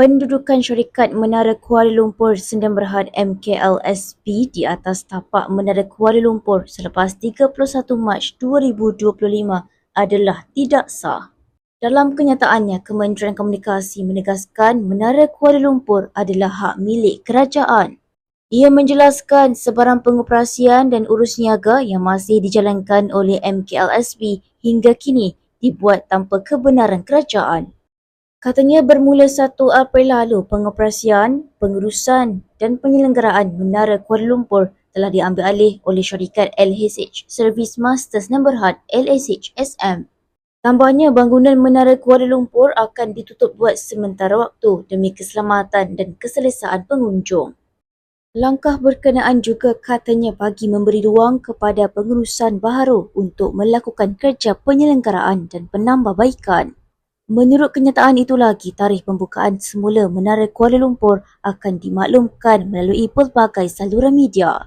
Pendudukan syarikat Menara Kuala Lumpur Sdn Bhd MKLSP di atas tapak Menara Kuala Lumpur selepas 31 Mac 2025 adalah tidak sah. Dalam kenyataannya, Kementerian Komunikasi menegaskan Menara Kuala Lumpur adalah hak milik kerajaan. Ia menjelaskan sebarang pengoperasian dan urus niaga yang masih dijalankan oleh MKLSP hingga kini dibuat tanpa kebenaran kerajaan. Katanya bermula 1 April lalu pengoperasian, pengurusan dan penyelenggaraan Menara Kuala Lumpur telah diambil alih oleh syarikat LHH Service Masters No. Berhad LHH SM. Tambahnya bangunan Menara Kuala Lumpur akan ditutup buat sementara waktu demi keselamatan dan keselesaan pengunjung. Langkah berkenaan juga katanya bagi memberi ruang kepada pengurusan baharu untuk melakukan kerja penyelenggaraan dan penambahbaikan. Menurut kenyataan itu lagi, tarikh pembukaan semula Menara Kuala Lumpur akan dimaklumkan melalui pelbagai saluran media.